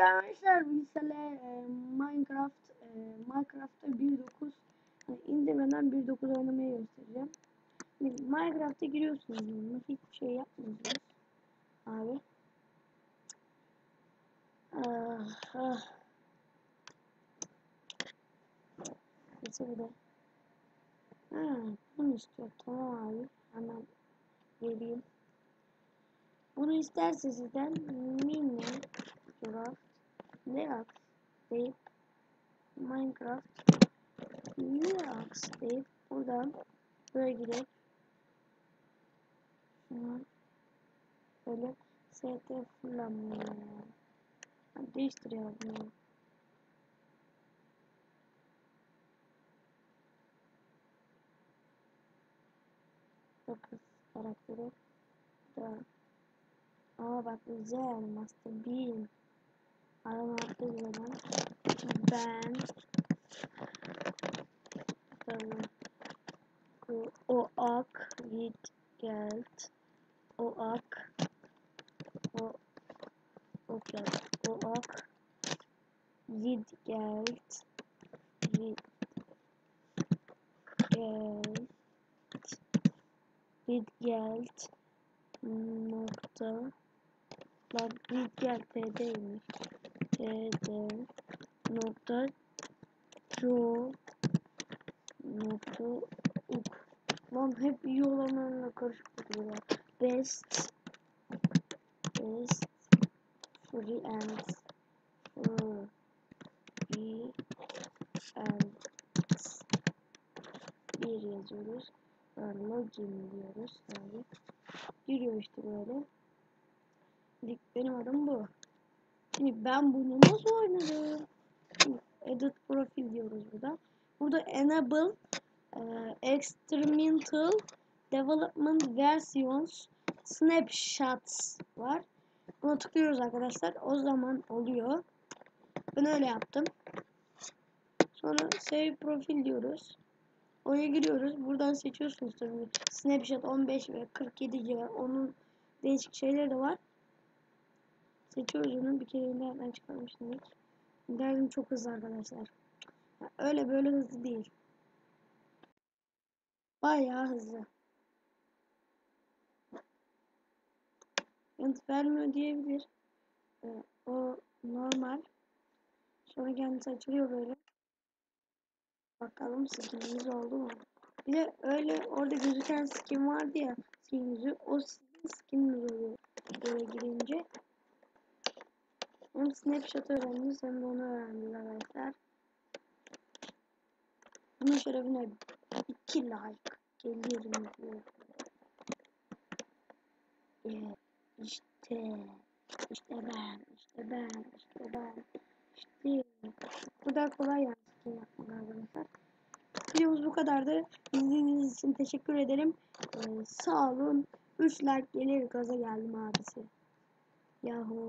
Selamünaleyküm arkadaşlar. Bilgisayarla e, Minecraft e, Minecraft'ta 1.9 yani indirmeden 1.9 oynamayı göstereceğim. Şimdi Minecraft'a giriyorsunuz hiçbir şey yapmıyorsunuz. Abi. Ah, ah. Neyse de. Ha, bunu istiyor. Tamam abi. Hemen vereyim. Bunu isterse sizden Minecraft Linux deyip Minecraft Linux deyip buradan böyle gidelim. Şunu böyle ST fırlamıyor. Değiştiriyorum bunu. Dokuz karakteri. Da. Aa bak güzel. Master Beam. Attı zaman. Ben. Tamam. O ak. Git. Gelt. O ak. O. O gelt. O ak. Git. Gelt. Git. Gelt. Git. Gelt. Nokta. Lan git gel TD'ymiş. TD nokta co nokta uk. Lan hep iyi olanlarla karışık oluyor. Best best free and free and bir yazıyoruz. Login diyoruz. Yani giriyor işte böyle. Benim adım bu. Şimdi ben bunu nasıl oynarım? Edit profil diyoruz burada. Burada enable e, experimental development versions snapshots var. Buna tıklıyoruz arkadaşlar. O zaman oluyor. Ben öyle yaptım. Sonra save profil diyoruz. Oraya giriyoruz. Buradan seçiyorsunuz tabii. Snapshot 15 ve 47 GB. Onun değişik şeyleri de var. Seçiyoruz onu. Bir kere internetten çıkarmıştım hiç. İnternetim çok hızlı arkadaşlar. Öyle böyle hızlı değil. Bayağı hızlı. Yanıt vermiyor diyebilir. Ee, o normal. Sonra kendisi açılıyor böyle. Bakalım skinimiz oldu mu? Bir de öyle orada gözüken skin vardı ya skin yüzü. O sizin skininiz oluyor. Böyle girince. Hem snapshot öğrendiniz hem de onu öğrendiniz arkadaşlar. Bunun şerefine 2 like geliyorum diyor. Evet, işte işte ben işte ben işte ben işte bu kadar kolay yani yapmak arkadaşlar. Videomuz bu kadardı. İzlediğiniz için teşekkür ederim. Ee, sağ olun. 3 like gelir gaza geldim abisi. Yahoo.